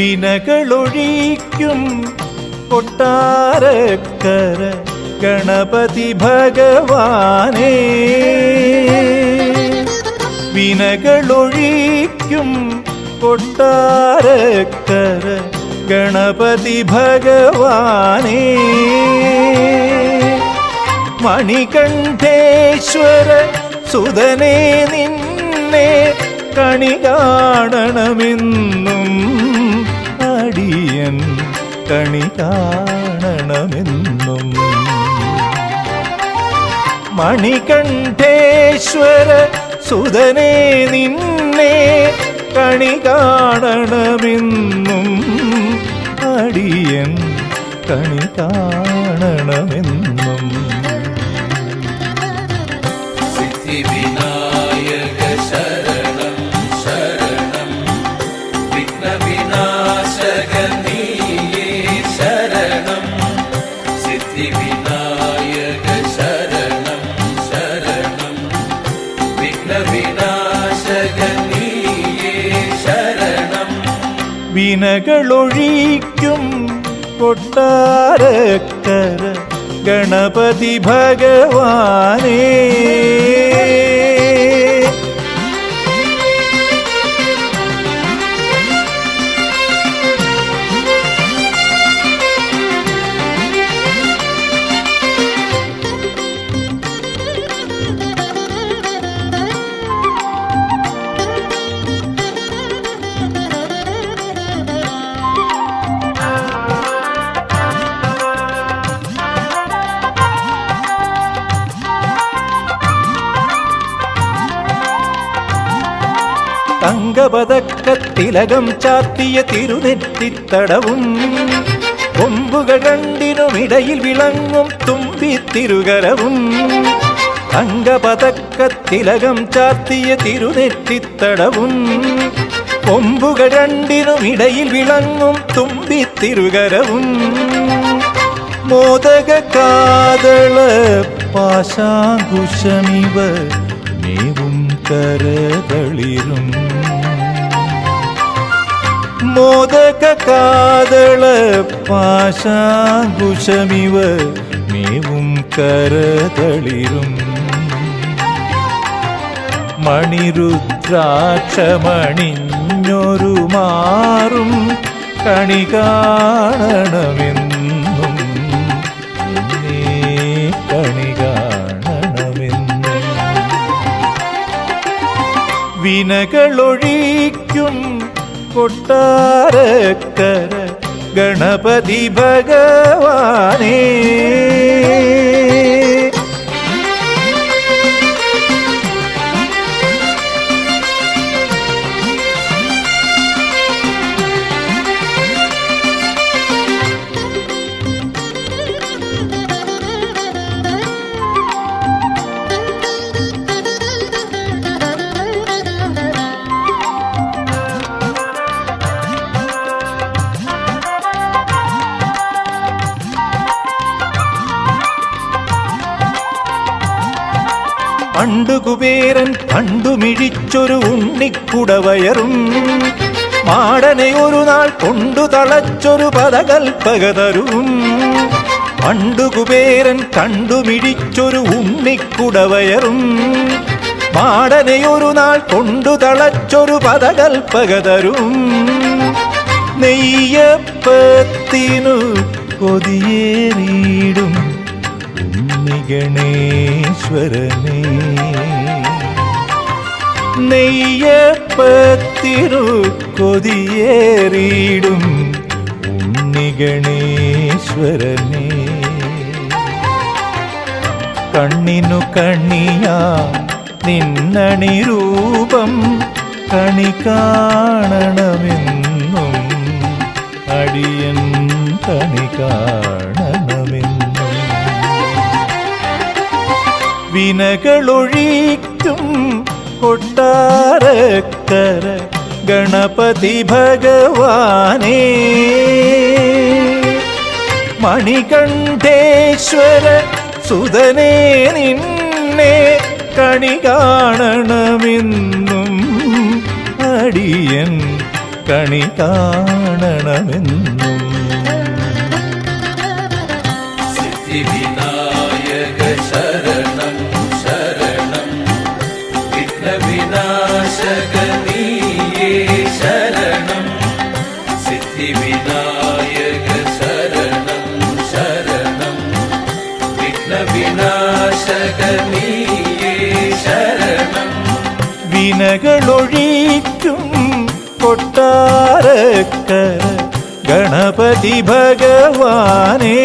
വിനകളൊഴിക്കും കൊട്ടാരക്കര ഗണപതി ഭഗവാനേ. വിനകളൊഴിക്കും കൊട്ടാരക്കര ഗണപതി ഭഗവാനേ. മണികണ്ഠേശ്വര സുതനേ നിന്നെ കണി കാണണമെന്നും കണി കാണണമെന്നും. മണികണ്ഠേശ്വര സുതനെ നിന്നെ കണി കാണണമെന്നും. അടിയൻ കണി കാണണമെന്നും. വിനകളൊഴിക്കും കൊട്ടാരക്കര ഗണപതി ഭഗവാനേ. തങ്കപതക്കത്തിലകം ചാത്തിയ തിരുനെറ്റിത്തടവും കൊമ്പുകൾ രണ്ടിനുമിടയിൽ വിളങ്ങും തുമ്പിത്തിരുകരവും തങ്കപതക്കത്തിലകം ചാത്തിയ തിരുനെറ്റിത്തടവും കൊമ്പുകൾ രണ്ടിനുമിടയിൽ വിളങ്ങും തുമ്പിത്തിരുകരവും മോദക കാതള പാശാങ്കുശമിവ നീവും കരതളിരും മോദക കാതള പാശാങ്കുശമിവ മേവും കരതളിരും. മണിരുദ്രാക്ഷമണിഞ്ഞൊരു മാറും കണി കാണണമെന്നും. കണി കാണണമെന്നും. വിനകളൊഴിക്കും കൊട്ടാരക്കര ഗണപതി ഭഗവാനേ. പണ്ടു കുബേരൻ കണ്ടുമിഴിച്ചൊരു ഉണ്ണിക്കുടവയറും. മാടനെ ഒരു നാൾ കൊണ്ടു തളച്ചൊരു പദകൽപ്പകതരും. പണ്ടു കുബേരൻ കണ്ടുമിഴിച്ചൊരു ഉണ്ണിക്കുടവയറും. മാടനെ ഒരു നാൾ കൊണ്ടു തളച്ചൊരു പദകൽപ്പകതരും. നെയ്യപ്പത്തിനു കൊതിയേറിയിടും. ഉണ്ണിഗണേശ്വരനേ നെയ്യപ്പത്തിരു കൊതിയേറിയിടും ഉണ്ണി ഗണേശ്വരനേ. കണ്ണിനു കണ്ണിയാ നിന്നണി രൂപം കണി കാണണമെന്നും വിനകളൊഴിക്കും കൊട്ടാരക്കര ഗണപതി ഭഗവാനേ. മണികണ്ഠേശ്വര സുതനേ നിന്നെ കണി കാണണമെന്നും അടിയൻ കണി കാണണമെന്നും. വിനകളൊഴിക്കും കൊട്ടാരക്കര ഗണപതി ഭഗവാനേ.